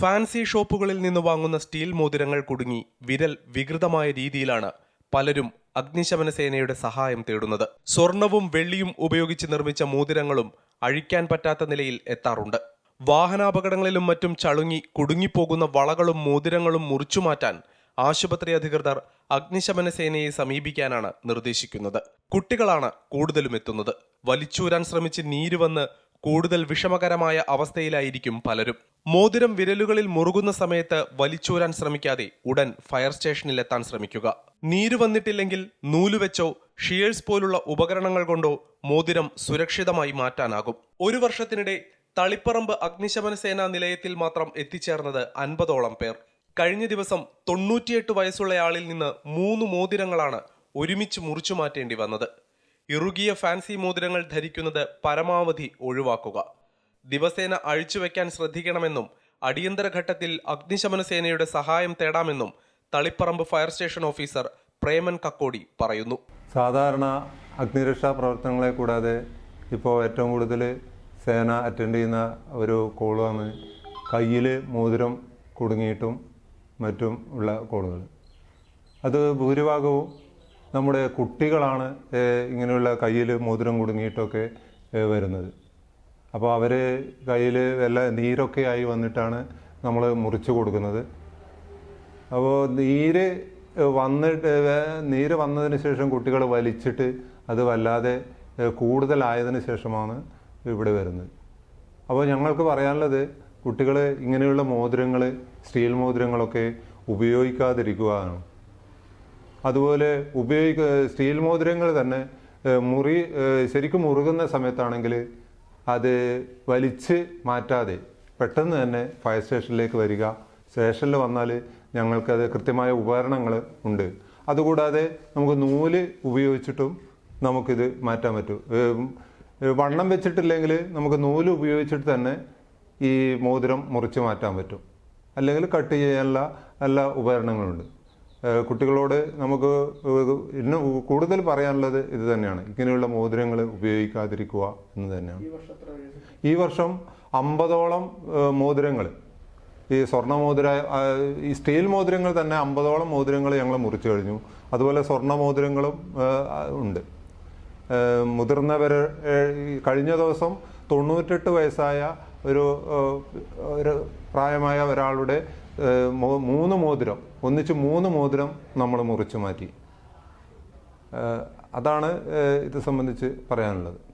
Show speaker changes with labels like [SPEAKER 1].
[SPEAKER 1] Fancy ഷോപ്പുകളിൽ നിന്ന് വാങ്ങുന്ന steel മോതിരങ്ങൾ കുടുങ്ങി. വിരൽ വികൃതമായ രീതിയിലാണ് പലരും അഗ്നിശമന സേനയുടെ സഹായം തേടുന്നത്. സ്വർണവും വെള്ളിയും ഉപയോഗിച്ച് നിർമ്മിച്ച മോതിരങ്ങളും അഴിക്കാൻ പറ്റാത്ത നിലയിൽ എത്താറുണ്ട്. വാഹനാപകടങ്ങളിലും മറ്റും ചളുങ്ങി കുടുങ്ങിപ്പോകുന്ന വളകളും മോതിരങ്ങളും മുറിച്ചുമാറ്റാൻ ആശുപത്രി അധികൃതർ അഗ്നിശമന സേനയെ സമീപിക്കാനാണ് നിർദ്ദേശിക്കുന്നത്. കുട്ടികളാണ് കൂടുതലും എത്തുന്നത്. വലിച്ചൂരാൻ ശ്രമിച്ച് നീര് വന്ന് കൂടുതൽ വിഷമകരമായ അവസ്ഥയിലായിരിക്കും പലരും. മോതിരം വിരലുകളിൽ മുറുകുന്ന സമയത്ത് വലിച്ചൂരാൻ ശ്രമിക്കാതെ ഉടൻ ഫയർ സ്റ്റേഷനിൽ എത്താൻ ശ്രമിക്കുക. നീര് വന്നിട്ടില്ലെങ്കിൽ നൂലുവെച്ചോ ഷിയേഴ്സ് പോലുള്ള ഉപകരണങ്ങൾ കൊണ്ടോ മോതിരം സുരക്ഷിതമായി മാറ്റാനാകും. ഒരു വർഷത്തിനിടെ തളിപ്പറമ്പ് അഗ്നിശമന സേനാ നിലയത്തിൽ മാത്രം എത്തിച്ചേർന്നത് അൻപതോളം പേർ. കഴിഞ്ഞ ദിവസം തൊണ്ണൂറ്റിയെട്ട് വയസ്സുള്ളയാളിൽ നിന്ന് മൂന്ന് മോതിരങ്ങളാണ് ഒരുമിച്ച് മുറിച്ചു മാറ്റേണ്ടി വന്നത്. ഇറുകിയ ഫാൻസി മോതിരങ്ങൾ ധരിക്കുന്നത് പരമാവധി ഒഴിവാക്കുക. ദിവസേന അഴിച്ചുവെക്കാൻ ശ്രദ്ധിക്കണമെന്നും അടിയന്തര ഘട്ടത്തിൽ അഗ്നിശമന സേനയുടെ സഹായം തേടാമെന്നും Taliparamba fire station officer Preman Kakkodi പറയുന്നു.
[SPEAKER 2] സാധാരണ അഗ്നിരക്ഷാ പ്രവർത്തനങ്ങളെ കൂടാതെ ഇപ്പോൾ ഏറ്റവും കൂടുതൽ സേന അറ്റൻഡ് ചെയ്യുന്ന ഒരു കോളാണ് കയ്യിൽ മോതിരം കുടുങ്ങിയിട്ടും മറ്റും ഉള്ള കോളുകൾ. അത് ഭൂരിഭാഗവും നമ്മുടെ കുട്ടികളാണ് ഇങ്ങനെയുള്ള കയ്യിൽ മോതിരം കുടുങ്ങിയിട്ടൊക്കെ വരുന്നത്. അപ്പോൾ അവർ കയ്യിൽ വല്ല നീരൊക്കെ ആയി വന്നിട്ടാണ് നമ്മൾ മുറിച്ച് കൊടുക്കുന്നത്. അപ്പോൾ നീര് വന്നിട്ട് നീര് വന്നതിന് ശേഷം കുട്ടികൾ വലിച്ചിട്ട് അത് വല്ലാതെ കൂടുതലായതിനു ശേഷമാണ് ഇവിടെ വരുന്നത്. അപ്പോൾ ഞങ്ങൾക്ക് പറയാനുള്ളത് കുട്ടികൾ ഇങ്ങനെയുള്ള മോതിരങ്ങൾ സ്റ്റീൽ മോതിരങ്ങളൊക്കെ ഉപയോഗിക്കാതിരിക്കുകയാണ് അതുപോലെ ഉപയോഗിക്ക സ്റ്റീൽ മോതിരങ്ങൾ തന്നെ മുറി ശരിക്കും മുറുകുന്ന സമയത്താണെങ്കിൽ അത് വലിച്ച് മാറ്റാതെ പെട്ടെന്ന് തന്നെ ഫയർ സ്റ്റേഷനിലേക്ക് വരിക. സ്റ്റേഷനിൽ വന്നാൽ ഞങ്ങൾക്കത് കൃത്യമായ ഉപകരണങ്ങൾ ഉണ്ട്. അതുകൂടാതെ നമുക്ക് നൂൽ ഉപയോഗിച്ചിട്ടും നമുക്കിത് മാറ്റാൻ പറ്റും. വണ്ണം വെച്ചിട്ടില്ലെങ്കിൽ നമുക്ക് നൂൽ ഉപയോഗിച്ചിട്ട് തന്നെ ഈ മോതിരം മുറിച്ച് മാറ്റാൻ പറ്റും. അല്ലെങ്കിൽ കട്ട് ചെയ്യാനുള്ള എല്ലാ ഉപകരണങ്ങളുണ്ട്. കുട്ടികളോട് നമുക്ക് ഇന്ന് കൂടുതൽ പറയാനുള്ളത് ഇത് തന്നെയാണ്. ഇങ്ങനെയുള്ള മോതിരങ്ങൾ ഉപയോഗിക്കാതിരിക്കുക എന്ന് തന്നെയാണ്. ഈ വർഷം അമ്പതോളം മോതിരങ്ങൾ. ഈ സ്വർണ മോതിര ഈ സ്റ്റീൽ മോതിരങ്ങൾ തന്നെ അമ്പതോളം മോതിരങ്ങൾ ഞങ്ങൾ മുറിച്ചു കഴിഞ്ഞു. അതുപോലെ സ്വർണ മോതിരങ്ങളും ഉണ്ട്. മുതിർന്നവർ കഴിഞ്ഞ ദിവസം തൊണ്ണൂറ്റെട്ട് വയസ്സായ ഒരു ഒരു പ്രായമായ ഒരാളുടെ മൂന്ന് മോതിരം. ഒന്നിച്ച് മൂന്ന് മോതിരം നമ്മൾ മുറിച്ചു മാറ്റി. അതാണ് ഇത് സംബന്ധിച്ച് പറയാനുള്ളത്.